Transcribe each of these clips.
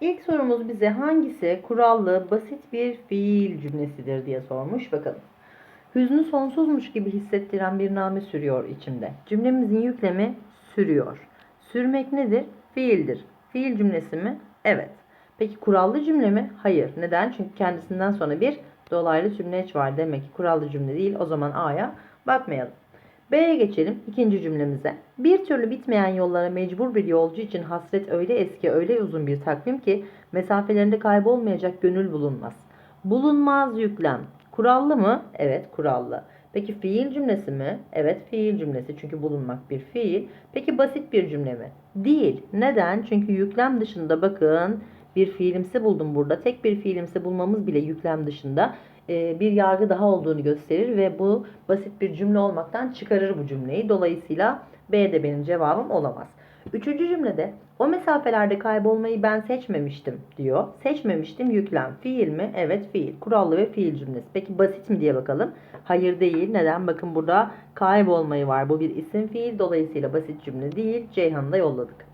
İlk sorumuz bize hangisi kurallı basit bir fiil cümlesidir diye sormuş. Bakalım. Hüznü sonsuzmuş gibi hissettiren bir name sürüyor içimde. Cümlemizin yüklemi sürüyor. Sürmek nedir? Fiildir. Fiil cümlesi mi? Evet. Peki kurallı cümle mi? Hayır. Neden? Çünkü kendisinden sonra bir dolaylı tümleç var. Demek ki kurallı cümle değil. O zaman A'ya bakmayalım. B'ye geçelim ikinci cümlemize. Bir türlü bitmeyen yollara mecbur bir yolcu için hasret öyle eski öyle uzun bir takvim ki mesafelerinde kaybolmayacak gönül bulunmaz. Bulunmaz yüklem. Kurallı mı? Evet kurallı. Peki fiil cümlesi mi? Evet fiil cümlesi çünkü bulunmak bir fiil. Peki basit bir cümle mi? Değil. Neden? Çünkü yüklem dışında bakın bir fiilimsi buldum burada. Tek bir fiilimsi bulmamız bile yüklem dışında e, bir yargı daha olduğunu gösterir ve bu basit bir cümle olmaktan çıkarır bu cümleyi. Dolayısıyla B de benim cevabım olamaz. Üçüncü cümlede o mesafelerde kaybolmayı ben seçmemiştim diyor. Seçmemiştim yüklem. Fiil mi? Evet fiil. Kurallı ve fiil cümlesi. Peki basit mi diye bakalım. Hayır değil. Neden? Bakın burada kaybolmayı var. Bu bir isim fiil. Dolayısıyla basit cümle değil. Ceyhan'ı da yolladık.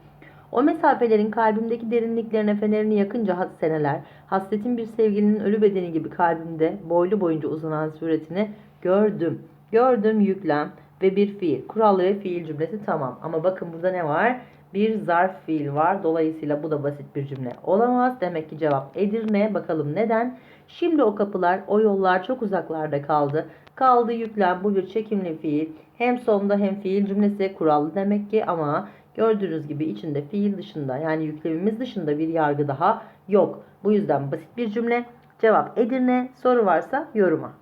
O mesafelerin kalbimdeki derinliklerine fenerini yakınca has- seneler, hasretin bir sevgilinin ölü bedeni gibi kalbimde boylu boyunca uzanan suretini gördüm. Gördüm yüklem ve bir fiil. Kurallı ve fiil cümlesi tamam. Ama bakın burada ne var? Bir zarf fiil var. Dolayısıyla bu da basit bir cümle olamaz. Demek ki cevap Edirne. Bakalım neden? Şimdi o kapılar, o yollar çok uzaklarda kaldı. Kaldı yüklem. Bu bir çekimli fiil. Hem sonda hem fiil cümlesi kurallı demek ki ama Gördüğünüz gibi içinde fiil dışında yani yüklemimiz dışında bir yargı daha yok. Bu yüzden basit bir cümle. Cevap Edirne. Soru varsa yoruma.